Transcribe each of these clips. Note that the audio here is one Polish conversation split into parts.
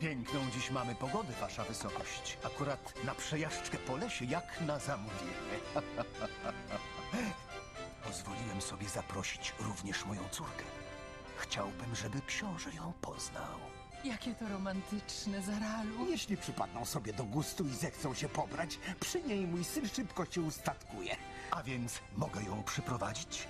Piękną dziś mamy pogodę, wasza wysokość. Akurat na przejażdżkę po lesie, jak na zamówienie. Pozwoliłem sobie zaprosić również moją córkę. Chciałbym, żeby książę ją poznał. Jakie to romantyczne, Zaralu. Jeśli przypadną sobie do gustu i zechcą się pobrać, przy niej mój syn szybko się ustatkuje. A więc mogę ją przyprowadzić?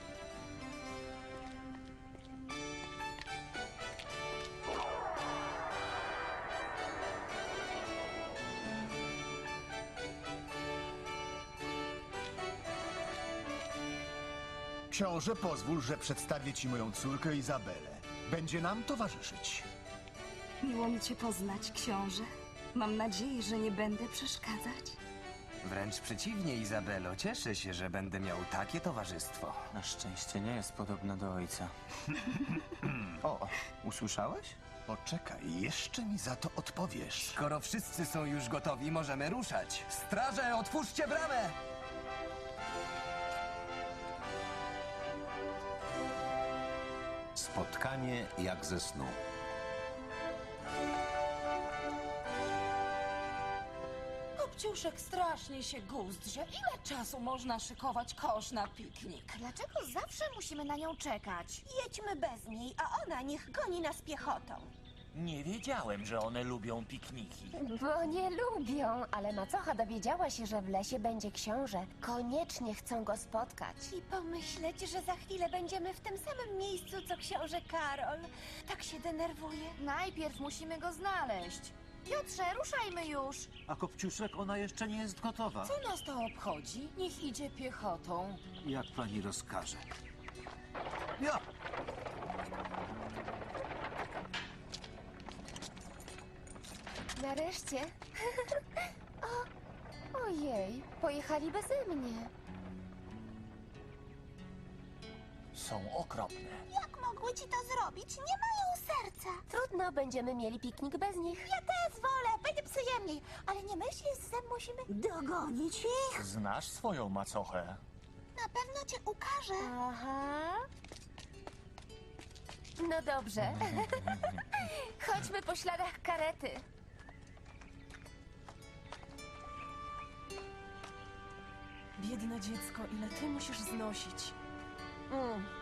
Książę, pozwól, że przedstawię ci moją córkę Izabelę. Będzie nam towarzyszyć. Miło mi cię poznać, książę. Mam nadzieję, że nie będę przeszkadzać. Wręcz przeciwnie, Izabelo. Cieszę się, że będę miał takie towarzystwo. Na szczęście nie jest podobna do ojca. O, usłyszałeś? Poczekaj, jeszcze mi za to odpowiesz. Skoro wszyscy są już gotowi, możemy ruszać. Straże, otwórzcie bramę! Spotkanie jak ze snu. Kopciuszek strasznie się guzdrze. Ile czasu można szykować kosz na piknik? Dlaczego zawsze musimy na nią czekać? Jedźmy bez niej, a ona niech goni nas piechotą. Nie wiedziałem, że one lubią pikniki. Bo nie lubią, ale macocha dowiedziała się, że w lesie będzie książę. Koniecznie chcą go spotkać. I pomyśleć, że za chwilę będziemy w tym samym miejscu, co książę Karol. Tak się denerwuję. Najpierw musimy go znaleźć. Piotrze, ruszajmy już. A Kopciuszek, ona jeszcze nie jest gotowa. Co nas to obchodzi? Niech idzie piechotą. Jak pani rozkaże. Ja! Nareszcie. o, ojej, pojechali beze mnie. Są okropne. Jak mogły ci to zrobić? Nie mają serca. Trudno, będziemy mieli piknik bez nich. Ja też wolę, będzie przyjemniej. Ale nie myślisz, że musimy dogonić ich? Znasz swoją macochę. Na pewno cię ukaże. Aha. No dobrze. Chodźmy po śladach karety. Biedne dziecko, ile ty musisz znosić. Mm.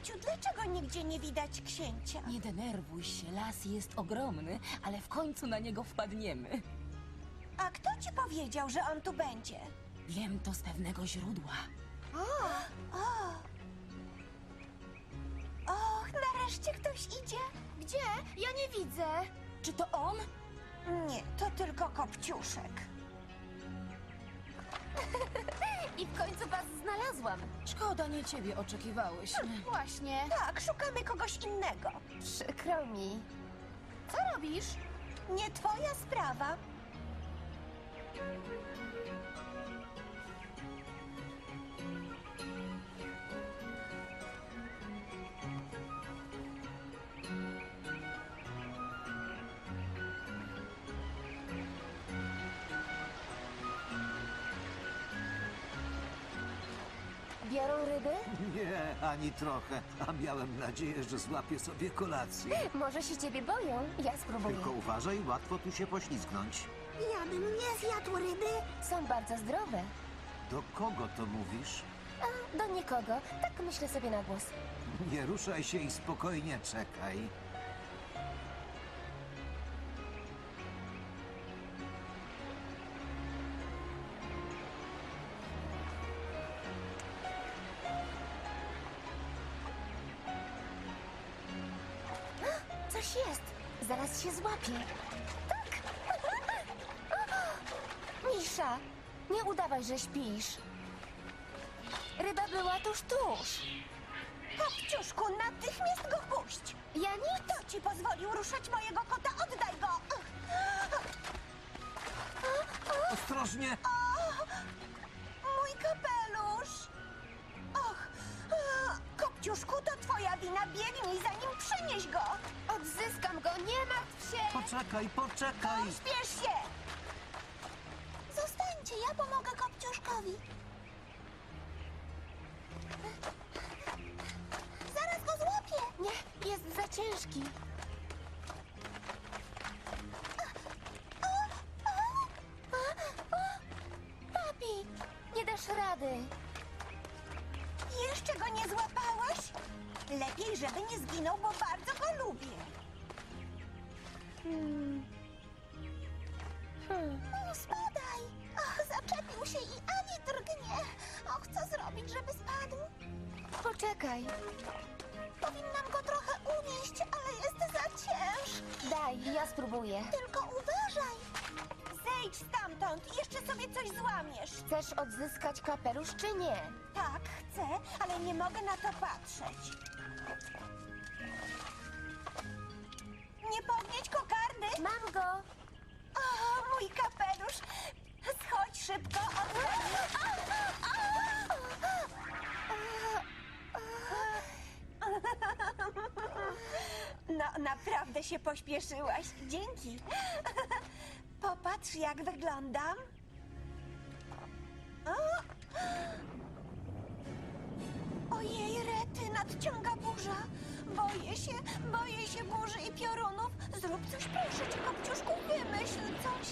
Mamciu, dlaczego nigdzie nie widać księcia? Nie denerwuj się, las jest ogromny, ale w końcu na niego wpadniemy. A kto ci powiedział, że on tu będzie? Wiem to z pewnego źródła. Och, nareszcie ktoś idzie. Gdzie? Ja nie widzę. Czy to on? Nie, to tylko kopciuszek. I w końcu was znalazłam. Szkoda, nie ciebie oczekiwałyśmy. Właśnie. Tak, szukamy kogoś innego. Przykro mi. Co robisz? Nie twoja sprawa. Biorą ryby? Nie, ani trochę. A miałem nadzieję, że złapię sobie kolację. Może się ciebie boją? Ja spróbuję. Tylko uważaj, łatwo tu się poślizgnąć. Ja bym nie zjadł ryby. Są bardzo zdrowe. Do kogo to mówisz? A, do nikogo. Tak myślę sobie na głos. Nie ruszaj się i spokojnie czekaj. Zaraz się złapie. Tak. Misza, nie udawaj, że śpisz. Ryba była tuż, tuż. Kopciuszku, natychmiast go puść. Ja nie... Kto ci pozwolił ruszać mojego kota? Oddaj go. Ostrożnie! Mój kapelusz! Och, Kopciuszku, to twoja wina. Biegnij, zanim przynieś go. Poczekaj, poczekaj! Spiesz się! Zostańcie, ja pomogę Kopciuszkowi. Zaraz go złapię. Nie, jest za ciężki. Papi, nie dasz rady. Jeszcze go nie złapałaś? Lepiej, żeby nie zginął, bo bardzo go lubię. Hmm. O, spadaj! Och, zaczepił się i ani drgnie. Och, co zrobić, żeby spadł? Poczekaj, Powinnam go trochę unieść, ale jest za ciężki. daj, ja spróbuję. Tylko uważaj! Zejdź stamtąd, jeszcze sobie coś złamiesz. Chcesz odzyskać kapelusz czy nie? Tak, chcę, ale nie mogę na to patrzeć. Nie podnieść Mam go! O, mój kapelusz! Schodź szybko, No, naprawdę się pośpieszyłaś. Dzięki. Popatrz, jak wyglądam. O! Ojej, Rety, nadciąga burza. Boję się, boję się burzy i piorunów. Zrób coś, proszę cię, Kopciuszku, wymyśl coś.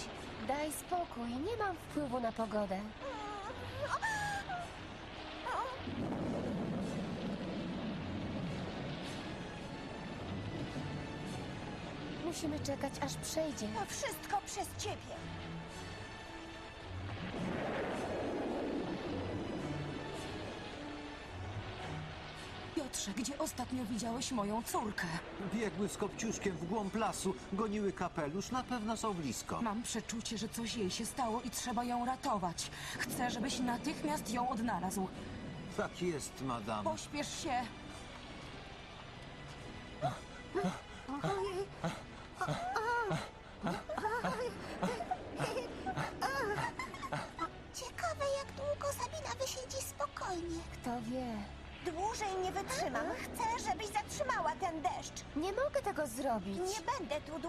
Daj spokój, nie mam wpływu na pogodę. Musimy czekać, aż przejdzie. To wszystko przez ciebie. Piotrze, gdzie ostatnio widziałeś moją córkę? Biegły z kopciuszkiem w głąb lasu, goniły kapelusz, na pewno są blisko. Mam przeczucie, że coś jej się stało i trzeba ją ratować. Chcę, żebyś natychmiast ją odnalazł. Tak jest, madam. Pośpiesz się.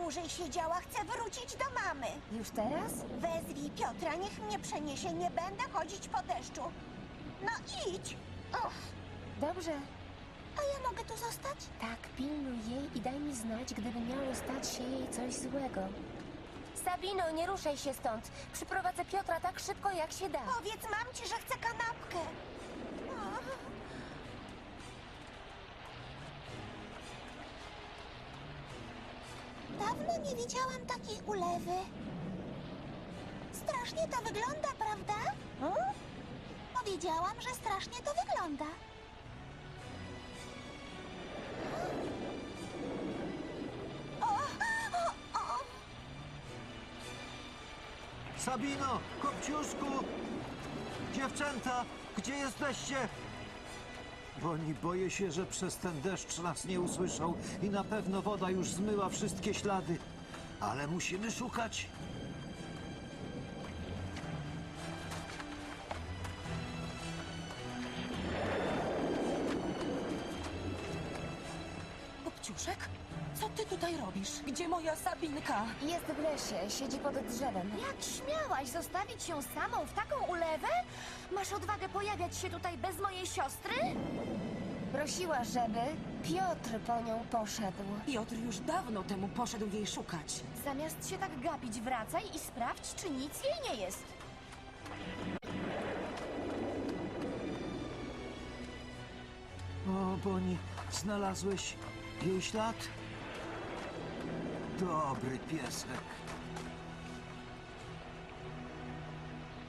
Dłużej siedziała. Chcę wrócić do mamy. Już teraz? Wezwij Piotra, niech mnie przeniesie. Nie będę chodzić po deszczu. No idź. Och, Dobrze. a ja mogę tu zostać? Tak, pilnuj jej i daj mi znać, gdyby miało stać się jej coś złego. Sabino, nie ruszaj się stąd. Przyprowadzę Piotra tak szybko, jak się da. Powiedz mamci, że chcę kanapkę. Dawno nie widziałam takiej ulewy. Strasznie to wygląda, prawda? Powiedziałam, że strasznie to wygląda. O, o, o. Sabino, kopciuszku! Dziewczęta, gdzie jesteście? Boni, boję się, że przez ten deszcz nas nie usłyszą i na pewno woda już zmyła wszystkie ślady. Ale musimy szukać. Sabinka? Jest w lesie, siedzi pod drzewem. Jak śmiałaś zostawić ją samą w taką ulewę? Masz odwagę pojawiać się tutaj bez mojej siostry? Prosiła, żeby Piotr po nią poszedł. Piotr już dawno temu poszedł jej szukać. Zamiast się tak gapić, wracaj i sprawdź, czy nic jej nie jest. O, Boni, znalazłeś jej ślad? Dobry piesek.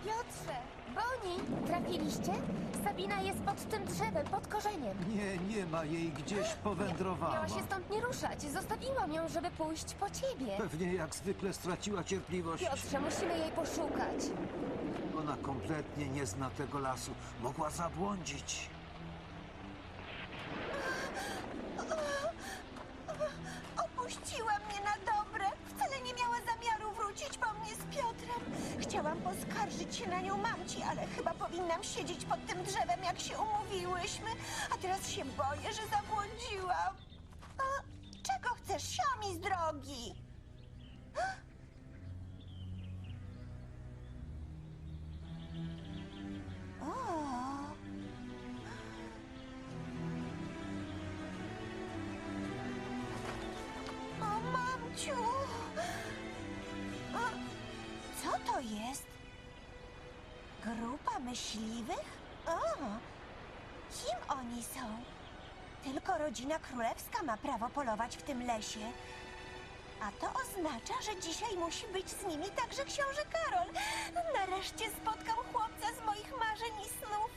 Piotrze! Boni! Trafiliście? Sabina jest pod tym drzewem, pod korzeniem. Nie, nie ma jej gdzieś powędrowała. Miała się stąd nie ruszać. Zostawiłam ją, żeby pójść po ciebie. Pewnie jak zwykle straciła cierpliwość. Piotrze, musimy jej poszukać. Ona kompletnie nie zna tego lasu. Mogła zabłądzić. Nią mamci, ale chyba powinnam siedzieć pod tym drzewem, jak się umówiłyśmy. A teraz się boję, że zabłądziłam. A, czego chcesz, siomi z drogi? O, mamciu! A, co to jest? Grupa myśliwych? O, kim oni są? Tylko rodzina królewska ma prawo polować w tym lesie. A to oznacza, że dzisiaj musi być z nimi także książę Karol. Nareszcie spotkam chłopca z moich marzeń i snów.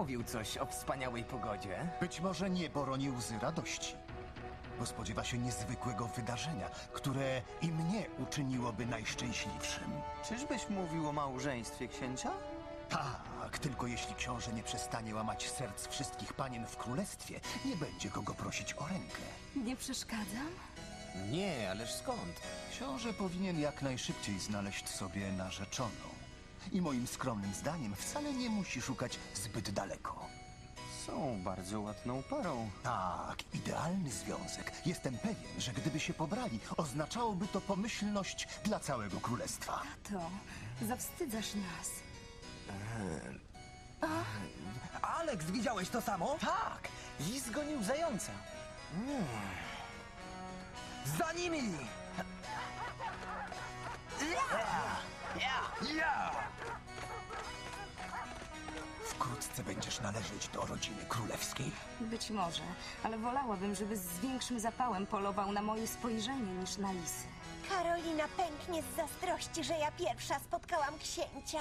Mówił coś o wspaniałej pogodzie? Być może niebo roni łzy radości, bo spodziewa się niezwykłego wydarzenia, które i mnie uczyniłoby najszczęśliwszym. Czyżbyś mówił o małżeństwie księcia? Tak, tylko jeśli książę nie przestanie łamać serc wszystkich panien w królestwie, nie będzie kogo prosić o rękę. Nie przeszkadzam? Nie, ależ skąd? Książę powinien jak najszybciej znaleźć sobie narzeczoną. I moim skromnym zdaniem wcale nie musi szukać zbyt daleko. Są bardzo ładną parą. Tak, idealny związek. Jestem pewien, że gdyby się pobrali, oznaczałoby to pomyślność dla całego królestwa. To zawstydzasz nas. Alex, widziałeś to samo? Tak! Lis zgonił zająca. Za nimi! Wkrótce będziesz należeć do rodziny królewskiej. Być może, ale wolałabym, żeby z większym zapałem polował na moje spojrzenie niż na lisy. Karolina pęknie z zazdrości, że ja pierwsza spotkałam księcia.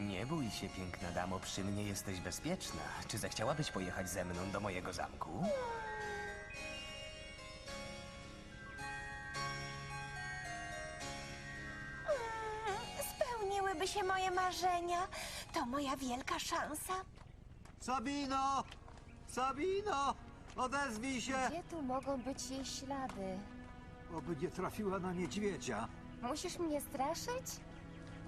Nie bój się, piękna damo, przy mnie jesteś bezpieczna. Czy zechciałabyś pojechać ze mną do mojego zamku? Marzenia. To moja wielka szansa. Sabino! Sabino! Odezwij się! Gdzie tu mogą być jej ślady? Oby nie trafiła na niedźwiedzia. Musisz mnie straszyć?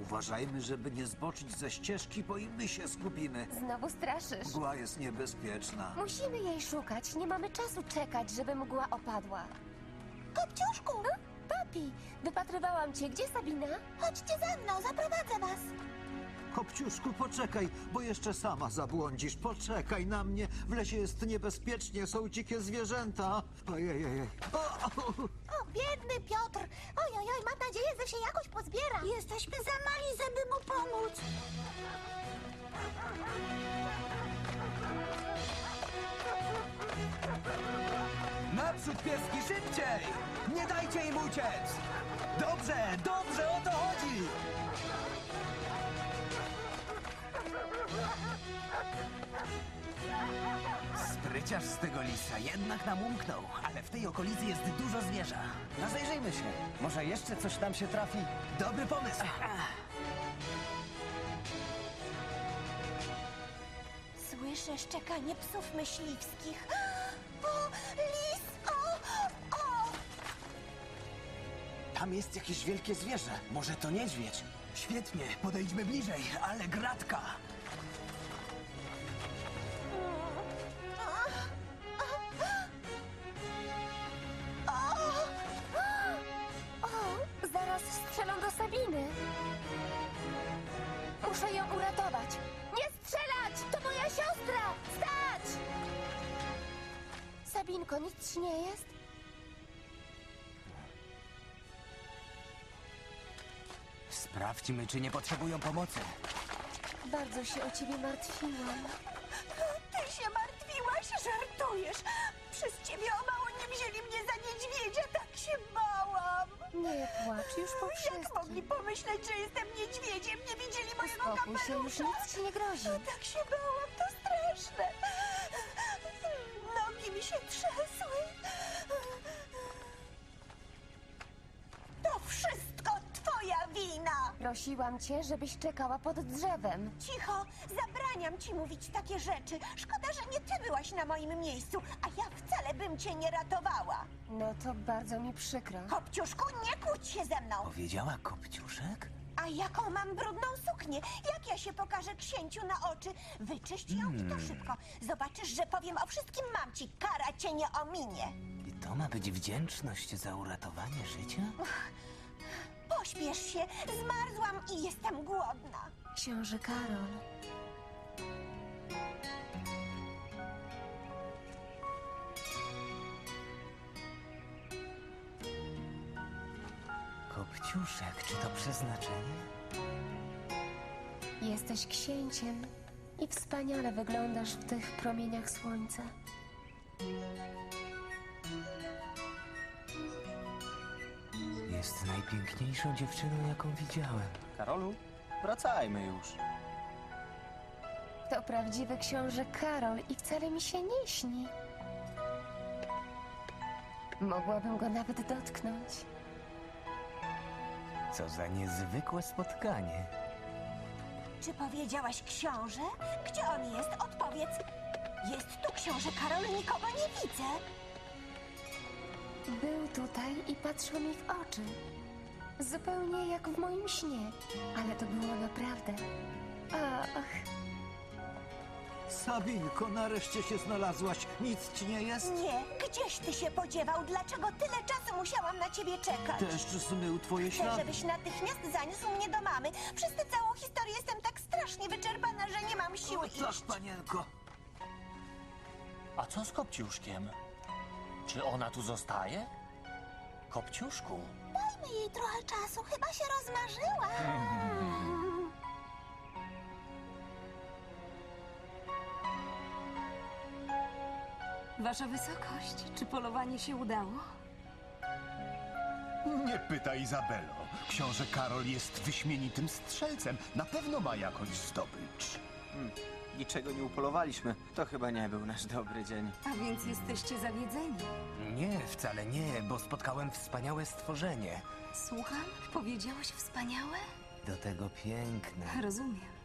Uważajmy, żeby nie zboczyć ze ścieżki, bo i my się zgubimy. Znowu straszysz. Mgła jest niebezpieczna. Musimy jej szukać. Nie mamy czasu czekać, żeby mgła opadła. Kopciuszku, Papi, wypatrywałam cię. Gdzie Sabina? chodźcie za mną, zaprowadzę was. Kopciuszku, poczekaj, bo jeszcze sama zabłądzisz. Poczekaj na mnie. W lesie jest niebezpiecznie, są dzikie zwierzęta. Ojej, ojej. O, o, O, biedny Piotr. Oj, oj, oj, mam nadzieję, że się jakoś pozbiera. Jesteśmy za mali, żeby mu pomóc. Naprzód, pieski, szybciej! Nie dajcie im uciec! Dobrze, dobrze, o to chodzi! Spryciarz z tego lisa jednak nam umknął, ale w tej okolicy jest dużo zwierza. Rozejrzyjmy się. Może jeszcze coś nam się trafi? Dobry pomysł. Słyszę szczekanie psów myśliwskich. O, lis! O, o! Tam jest jakieś wielkie zwierzę. Może to niedźwiedź. Świetnie, podejdźmy bliżej, ale gratka. Sprawdźmy, czy nie potrzebują pomocy. Bardzo się o ciebie martwiłam. Ty się martwiłaś, żartujesz. Przez ciebie o mało nie wzięli mnie za niedźwiedzia, tak się bałam. Nie płacz, już po Jak mogli pomyśleć, że jestem niedźwiedziem? Nie widzieli mojego Uspokój się, już kapelusza. nic ci nie grozi. Tak się bałam, to straszne. Nogi mi się trzęsły. Prosiłam cię, żebyś czekała pod drzewem. Cicho, zabraniam ci mówić takie rzeczy. Szkoda, że nie ty byłaś na moim miejscu, a ja wcale bym cię nie ratowała. No to bardzo mi przykro. Kopciuszku, nie kłóć się ze mną. Powiedziała Kopciuszek? A jaką mam brudną suknię? Jak ja się pokażę księciu na oczy? Wyczyść ją i to szybko. Zobaczysz, że powiem o wszystkim mam ci. Kara cię nie ominie. I to ma być wdzięczność za uratowanie życia? Pośpiesz się, zmarzłam i jestem głodna. Książę Karol. Kopciuszek, czy to przeznaczenie? Jesteś księciem i wspaniale wyglądasz w tych promieniach słońca. Najpiękniejszą dziewczyną, jaką widziałem. Karolu, wracajmy już. To prawdziwy książę Karol i wcale mi się nie śni. Mogłabym go nawet dotknąć. Co za niezwykłe spotkanie. Czy powiedziałaś książę? Gdzie on jest? Odpowiedz. Jest tu książę Karol, nikogo nie widzę. Był tutaj i patrzył mi w oczy. Zupełnie jak w moim śnie, ale to było naprawdę. Ach, Sabinko, nareszcie się znalazłaś. Nic ci nie jest? Nie, gdzieś ty się podziewał? Dlaczego tyle czasu musiałam na ciebie czekać? Deszcz zmył twoje Chcę, ślady. żebyś natychmiast zaniósł mnie do mamy. Przez tę całą historię jestem tak strasznie wyczerpana, że nie mam siły Tak, iść. panienko. A co z Kopciuszkiem? Czy ona tu zostaje? Kopciuszku, Dajmy jej trochę czasu, chyba się rozmarzyła. Wasza wysokość, czy polowanie się udało? Nie pytaj, Izabelo. Książę Karol jest wyśmienitym strzelcem. Na pewno ma jakąś zdobycz. Niczego nie upolowaliśmy. To chyba nie był nasz dobry dzień. A więc jesteście zawiedzeni. Nie, wcale nie, bo spotkałem wspaniałe stworzenie. Słucham? Powiedziałeś wspaniałe? Do tego piękne. Rozumiem.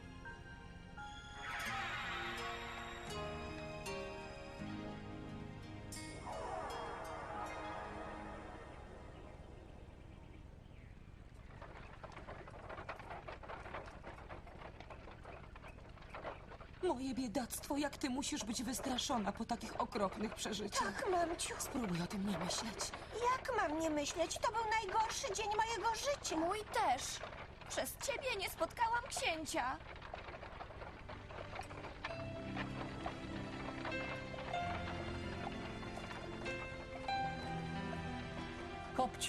Moje biedactwo, jak ty musisz być wystraszona po takich okropnych przeżyciach. Tak, mamciu. Spróbuj o tym nie myśleć. Jak mam nie myśleć? To był najgorszy dzień mojego życia. mój też. Przez ciebie nie spotkałam księcia.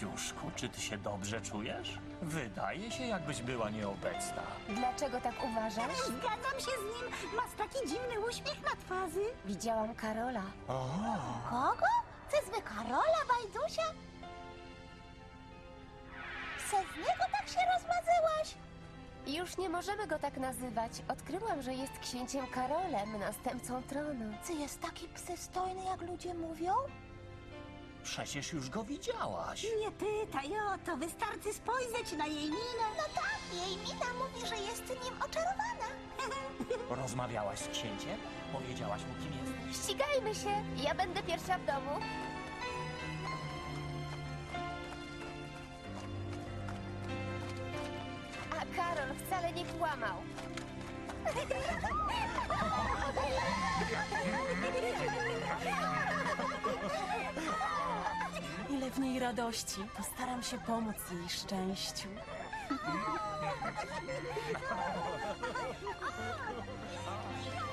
Kopciuszku, czy ty się dobrze czujesz? Wydaje się, jakbyś była nieobecna. Dlaczego tak uważasz? Zgadzam się z nim. Masz taki dziwny uśmiech na twarzy. Widziałam Karola. Kogo? Czyżby Karola Wajdusia? Se z niego tak się rozmazyłaś? Już nie możemy go tak nazywać. Odkryłam, że jest księciem Karolem, następcą tronu. Czy jest taki przystojny, jak ludzie mówią? Przecież już go widziałaś. Nie pytaj o to, wystarczy spojrzeć na jej minę. No tak, jej mina mówi, że jest nim oczarowana. Rozmawiałaś z księciem? Powiedziałaś mu, kim jesteś? Ścigajmy się! Ja będę pierwsza w domu. A Karol wcale nie kłamał. Ile w niej radości. Postaram się pomóc jej szczęściu.